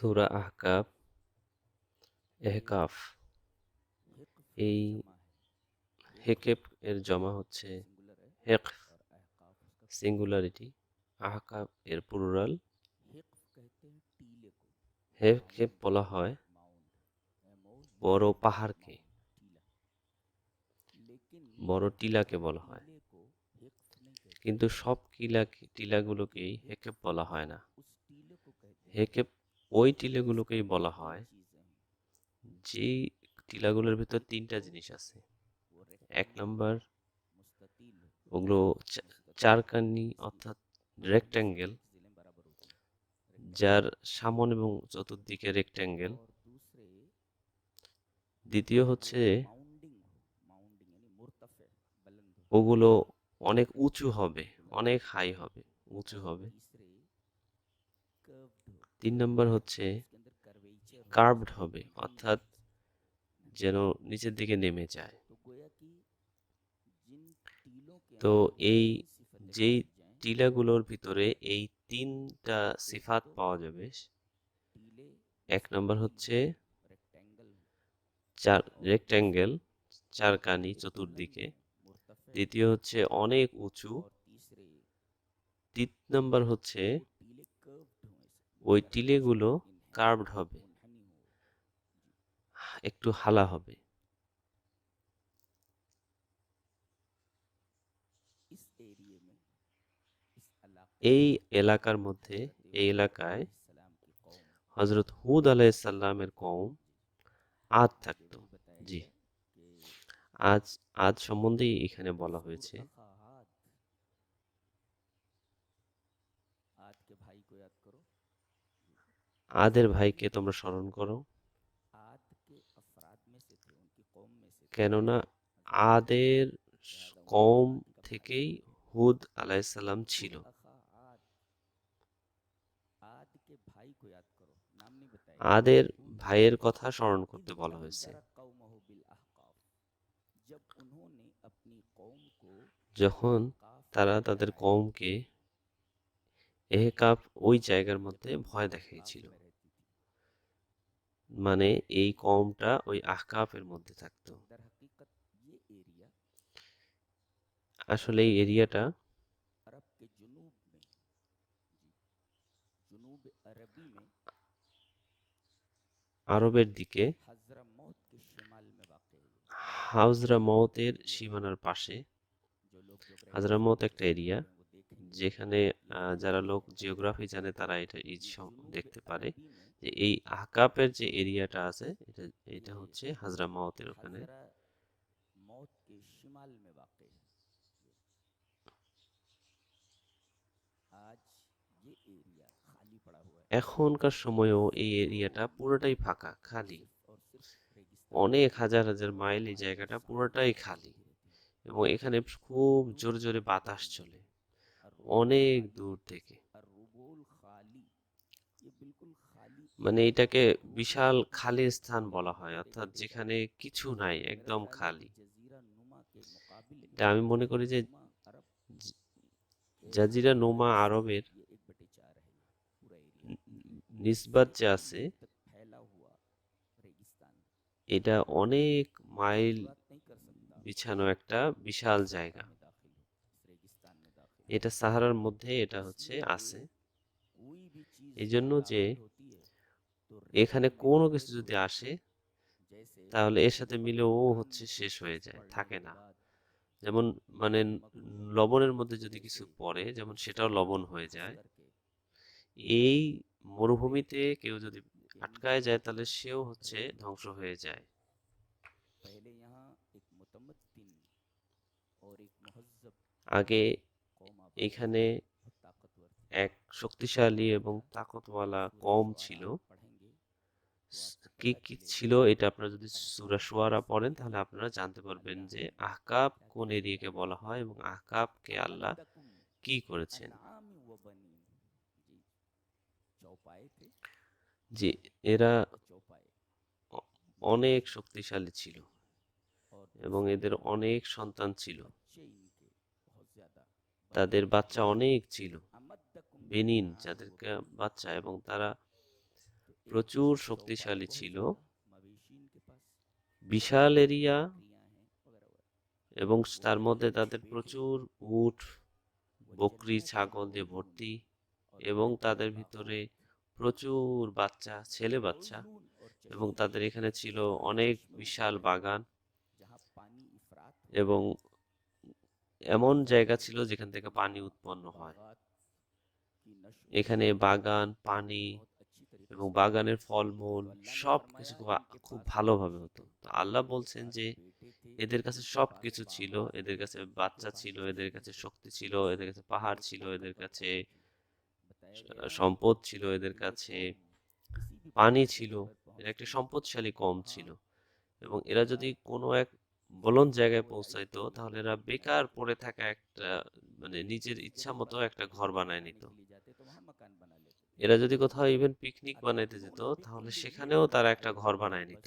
সূরা আহকাফ, এহকাফ, এই হেকেপ এর জমা হচ্ছে হেকফ, সিঙ্গুলারিটি, আহকাফ এর প্লুরাল হেকেপ বলা হয় বড় পাহাড়কে, বড় টিলাকে বলা হয়। কিন্তু সব কিলা টিলাগুলোকেই হেকেপ বলা হয় না। হেকেপ ওই টিলাগুলোকেই বলা হয় যেই টিলাগুলোর ভিতর তিনটা জিনিস আছে। এক নম্বর ওগুলো চারকানি অর্থাৎ রেক্ট্যাঙ্গেল যার সামন এবং চতুর্দিকে রেক্ট্যাঙ্গেল দ্বিতীয় হচ্ছে ওগুলো অনেক উঁচু হবে, অনেক হাই হবে, উঁচু হবে। তিন নম্বর হচ্ছে কার্ভড হবে, অর্থাৎ যেন নিচের দিকে নেমে যায়। তো এই যেই টিলাগুলোর ভিতরে এই তিনটা সিফাত পাওয়া যাবে, এক নম্বর হচ্ছে চার রেক্ট্যাঙ্গেল চারকানি চতুর্দিকে। দ্বিতীয় হচ্ছে অনেক উঁচু। তিন নম্বর হচ্ছে ওই টিলেগুলো কার্ভড হবে। একটু হালা হবে। এই এলাকার মধ্যে, এই এলাকায় হজরত হুদ আলাইসাল্লামের কম আদ থাকত। জি। আজ আজ সম্বন্ধেই এখানে বলা হয়েছে। আদের ভাইকে তোমরা স্মরণ করো। কেননা আদের কম থেকেই হুদ আলাইসাল্লাম ছিল। আদের ভাইয়ের কথা স্মরণ করতে বলা হয়েছে। যখন তারা তাদের কমকে এহকাপ ওই জায়গার মধ্যে ভয় দেখিয়েছিল মানে এই কমটা ওই আহকাফের মধ্যে থাকতো। আসলে এই এরিয়াটা আরবের দিকে হাউজরা মৌতের সীমানার পাশে হাজরা মৌত একটা এরিয়া যেখানে যারা লোক জিওগ্রাফি জানে তারা এটা দেখতে পারে। যে এই আকাপের যে এরিয়াটা আছে এটা এটা হচ্ছে হাজরা মাওতের ওখানে। এখনকার সময়ও এই এরিয়াটা পুরোটাই ফাঁকা খালি। অনেক হাজার হাজার মাইল এই জায়গাটা পুরোটাই খালি। এবং এখানে খুব জোরে জোরে বাতাস চলে। অনেক দূর থেকে। মানে এটাকে বিশাল খালি স্থান বলা হয়, অর্থাৎ যেখানে কিছু নাই, একদম খালি। আমি মনে করি যে জাজিরা নোমা আরবের নিসবাত যে আছে, এটা অনেক মাইল বিছানো একটা বিশাল জায়গা। এটা সাহারার মধ্যে এটা হচ্ছে আছে। এই জন্য যে এখানে কোনো কিছু যদি আসে, তাহলে এর সাথে মিলে ও হচ্ছে শেষ হয়ে যায়, থাকে না। যেমন মানে লবণের মধ্যে যদি কিছু পড়ে, যেমন সেটাও লবণ হয়ে যায়। এই মরুভূমিতে কেউ যদি আটকায় যায়, তাহলে সেও হচ্ছে ধ্বংস হয়ে যায়। আগে এখানে এক শক্তিশালী এবং তাকতওয়ালা কম ছিল। কি কি ছিল এটা আপনারা যদি সুরা সুয়ারা পড়েন তাহলে আপনারা জানতে পারবেন যে আহকাব কোন এরিয়াকে বলা হয় এবং আহকাবকে আল্লাহ কি করেছেন। যে এরা অনেক শক্তিশালী ছিল এবং এদের অনেক সন্তান ছিল। তাদের বাচ্চা অনেক ছিল। বেনিন যাদেরকে বাচ্চা এবং তারা প্রচুর শক্তিশালী ছিল। বিশাল এরিয়া এবং তার মধ্যে তাদের প্রচুর উট, বকরি, ছাগল দিয়ে ভর্তি এবং তাদের ভিতরে প্রচুর বাচ্চা, ছেলে বাচ্চা এবং তাদের এখানে ছিল অনেক বিশাল বাগান এবং এমন জায়গা ছিল যেখান থেকে পানি উৎপন্ন হয়। এখানে বাগান, পানি এবং বাগানের ফলমূল সব কিছু খুব ভালোভাবে হতো। আল্লাহ বলছেন যে, এদের কাছে সব কিছু ছিল, এদের কাছে বাচ্চা ছিল, এদের কাছে শক্তি ছিল, এদের কাছে পাহাড় ছিল, এদের কাছে সম্পদ ছিল, এদের কাছে পানি ছিল, এরা একটি সম্পদশালী কম ছিল। এবং এরা যদি কোনো এক বলন জায়গায় পৌঁছাইতো, তাহলে এরা বেকার পড়ে থাকা একটা মানে নিজের ইচ্ছা মতো একটা ঘর বানায় নিত। এরা যদি কোথাও ইভেন পিকনিক বানাইতে যেত, তাহলে সেখানেও তারা একটা ঘর বানায় নিত।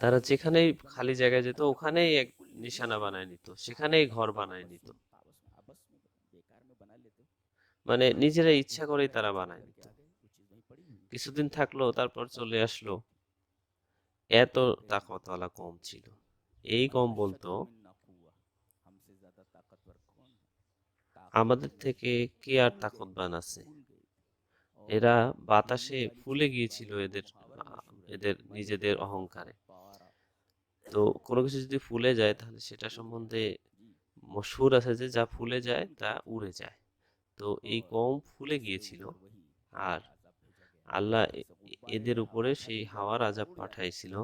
তারা যেখানেই খালি জায়গায় যেত, ওখানেই এক নিশানা বানায় নিত, সেখানেই ঘর বানায় নিত। মানে নিজেরা ইচ্ছা করেই তারা বানায় নিত। কিছুদিন থাকল, তারপর চলে আসলো। এত তাকতওয়ালা কম ছিল। এই কম বলতো আমাদের থেকে কে আর তাকতবান আছে? এরা বাতাসে ফুলে গিয়েছিল এদের এদের নিজেদের অহংকারে। তো কোনো কিছু যদি ফুলে যায়, তাহলে সেটা সম্বন্ধে মশহুর আছে যে যা ফুলে যায়, তা উড়ে যায়। তো এই কম ফুলে গিয়েছিল। আর আল্লাহ এদের উপরে সেই হাওয়ার আজাব পাঠাইছিল।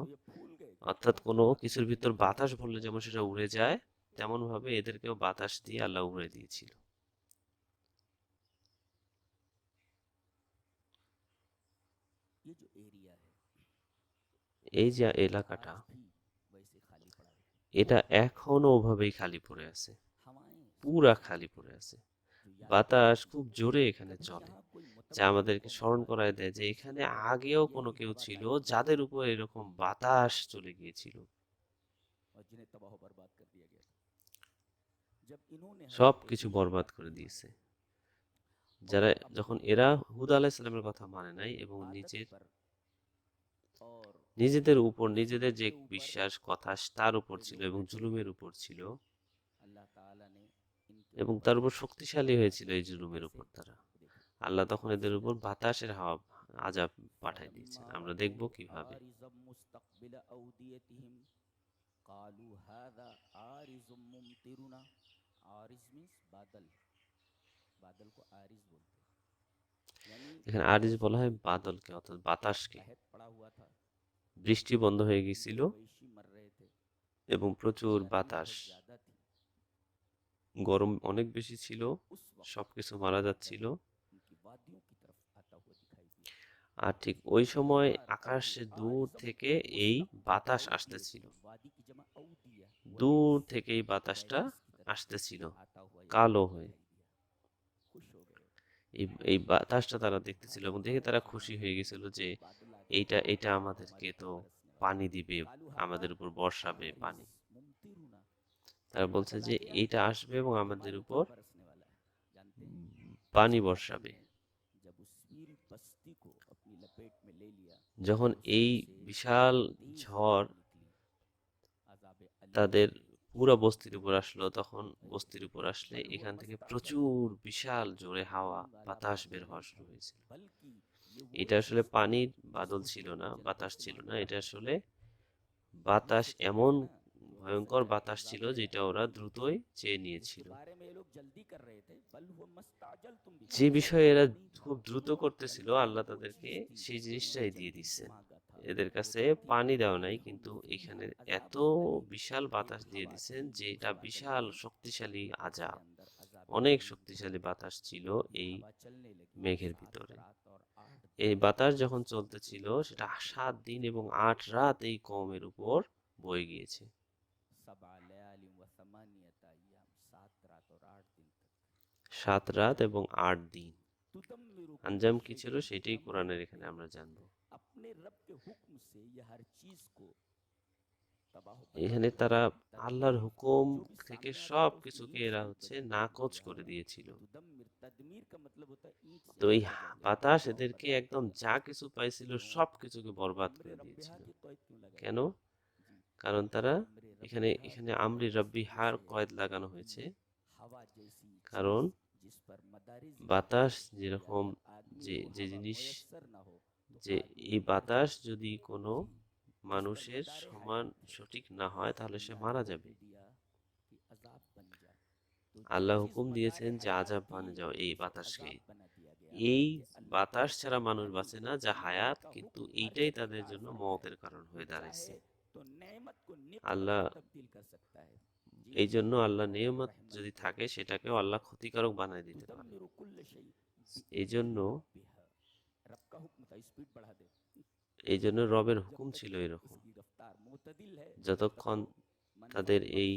অর্থাৎ কোনো কিছুর ভিতর বাতাস ভরলে যেমন সেটা উড়ে যায় তেমন ভাবে এদেরকেও বাতাস দিয়ে আল্লাহ উড়ে দিয়েছিল। এই যে এলাকাটা এটা এখনও ওভাবেই খালি পড়ে আছে। পুরা খালি পড়ে আছে। বাতাস খুব জোরে এখানে চলে যা আমাদেরকে স্মরণ করায় দেয় যে এখানে আগেও কোনো কেউ ছিল যাদের উপর এরকম বাতাস চলে গিয়েছিল। সব কিছু বরবাদ করে দিয়েছে। যারা যখন এরা হুদ আলাহিসাল্লামের কথা মানে নাই এবং নিজের নিজেদের উপর নিজেদের যে বিশ্বাস কথা তার উপর ছিল এবং জুলুমের উপর ছিল। এবং তার উপর শক্তিশালী হয়েছিল এই জুলুমের উপর তারা। আল্লাহ তখন এদের উপর বাতাসের হাওয়া আজাব পাঠাই দিয়েছেন। আমরা দেখব কীভাবে। এখানে আরিজ বলা হয় বাদলকে অর্থাৎ বাতাসকে বৃষ্টি বন্ধ হয়ে গিয়েছিল এবং প্রচুর বাতাস গরম অনেক বেশি ছিল সবকিছু মারা যাচ্ছিল আর ঠিক ওই সময় আকাশে দূর থেকে এই বাতাস আসতেছিল দূর থেকে এই বাতাসটা আসতেছিল। কালো হয়ে। এই বাতাসটা তারা দেখতেছিল এবং দেখে তারা খুশি হয়ে গেছিল যে এইটা এটা আমাদেরকে তো পানি দিবে আমাদের উপর বর্ষাবে পানি। তারা বলছে যে এইটা আসবে এবং আমাদের উপর পানি বর্ষাবে। যখন এই বিশাল ঝড় তাদের পুরো বস্তির উপর আসলো, তখন বস্তির উপর আসলে এখান থেকে প্রচুর বিশাল জোরে হাওয়া, বাতাস বের হওয়া শুরু হয়েছিল। এটা আসলে পানির বাদল ছিল না, বাতাস ছিল না, এটা আসলে বাতাস এমন ভয়ঙ্কর বাতাস ছিল যেটা ওরা দ্রুতই চেয়ে নিয়েছিল। যে বিষয়ে এরা খুব দ্রুত করতেছিল, আল্লাহ তাদেরকে সেই জিনিসটাই দিয়ে দিচ্ছে এদের কাছে পানি দেওয়া নাই। কিন্তু এখানে এত বিশাল বাতাস দিয়ে দিচ্ছেন যে এটা বিশাল শক্তিশালী আজাব। অনেক শক্তিশালী বাতাস ছিল এই মেঘের ভিতরে। এই বাতাস যখন চলতেছিল, সেটা সাত দিন এবং আট রাত এই কমের উপর বয়ে গিয়েছে। সাত রাত এবং আট দিন। আঞ্জাম কি ছিল সেটাই কোরআনের এখানে আমরা জানব। এখানে তারা আল্লাহর হুকুম থেকে সব কিছুকে এরা হচ্ছে নাকচ করে দিয়েছিল। তো এই বাতাস এদেরকে একদম যা কিছু পাইছিল সব কিছুকে বরবাদ করে দিয়েছিল। কেন? কারণ তারা এখানে এখানে আমরি রব্বি হার কয়েদ লাগানো হয়েছে। কারণ বাতাস যেরকম যে যে জিনিস যে এই বাতাস যদি কোনো মানুষের সমান সঠিক না হয়, তাহলে সে মারা যাবে। আল্লাহ হুকুম দিয়েছেন যে আজাব বানে যাও এই বাতাসকে। এই বাতাস ছাড়া মানুষ বাঁচে না, যা হায়াত, কিন্তু এইটাই তাদের জন্য মতের কারণ হয়ে দাঁড়াইছে। আল্লাহ এই জন্য আল্লাহ নিয়মত যদি থাকে, সেটাকেও আল্লাহ ক্ষতিকারক বানায় দিতে পারে। এই জন্য এই জন্য রবের হুকুম ছিল এরকম। যতক্ষণ তাদের এই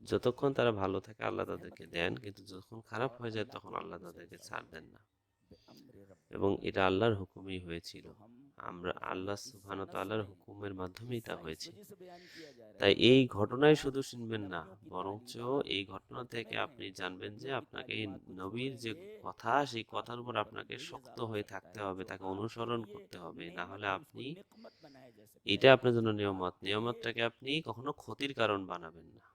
যতক্ষণ তারা ভালো থাকে আল্লাহ তাদেরকে দেন কিন্তু যখন খারাপ হয়ে যায় তখন আল্লাহ তাদেরকে ছাড় দেন না। এবং এটা আল্লাহর হুকুমই হয়েছিল। আমরা আল্লাহ সুবহান আল্লাহর হুকুমের মাধ্যমেই তা হয়েছে। তাই এই ঘটনায় শুধু শুনবেন না বরঞ্চ এই ঘটনা থেকে আপনি জানবেন যে আপনাকে নবীর যে কথা সেই কথার উপর আপনাকে শক্ত হয়ে থাকতে হবে তাকে অনুসরণ করতে হবে। না হলে আপনি এটা আপনার জন্য নিয়মত। নিয়মতটাকে আপনি কখনো ক্ষতির কারণ বানাবেন না।